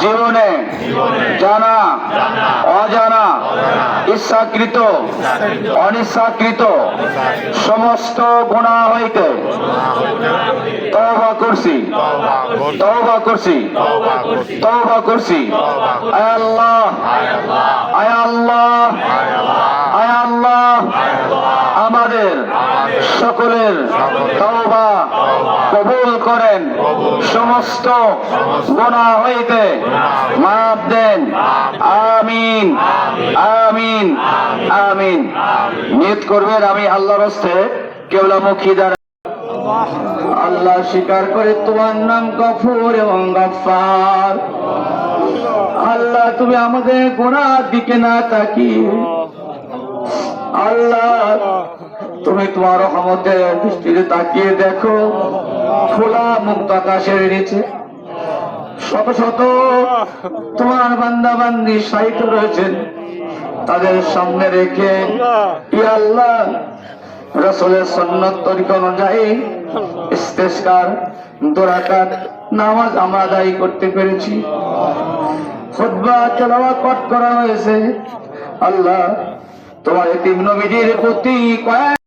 জীবনে জানা অজানা ইচ্ছাকৃত অনিচ্ছাকৃত সমস্ত গুণা হইতে তওবা করছি। তওবা করছি। তওবা করছি। আয় আল্লাহ। আয় আল্লাহ। আয় আল্লাহ। আমাদের সকলের কবুল করেন। সমস্ত গোনা হইতে মাপ দেন। আমিন। আমিন। আমিন। নিয়ত করবেন, আমি আল্লাহর হস্তে কেবলামুখী দ্বারা। আল্লাহ স্বীকার করে তোমার নাম গফুর এবং গফার আল্লাহ, তুমি আমাদের গোনার দিকে না তাকিয়ে। আল্লাহ তুমি তোমার রহমতের দৃষ্টিতে তাকিয়ে দেখো, খোলা মুক্ত আকাশের নিচে। শত শত তোমার বান্দা বান্দি সাহিত্য রয়েছেন। তাদের সামনে রেখে আল্লাহ, রসুলের সন্ন্যত তরিকা অনুযায়ী ইস্তেস্কার দোরাকাত, নামাজ আমরা দায়ী করতে পেরেছি। খুতবা, তেলাওয়াত পাঠ করা হয়েছে। আল্লাহ, তোমার এতিম নবীজির প্রতি কয়েক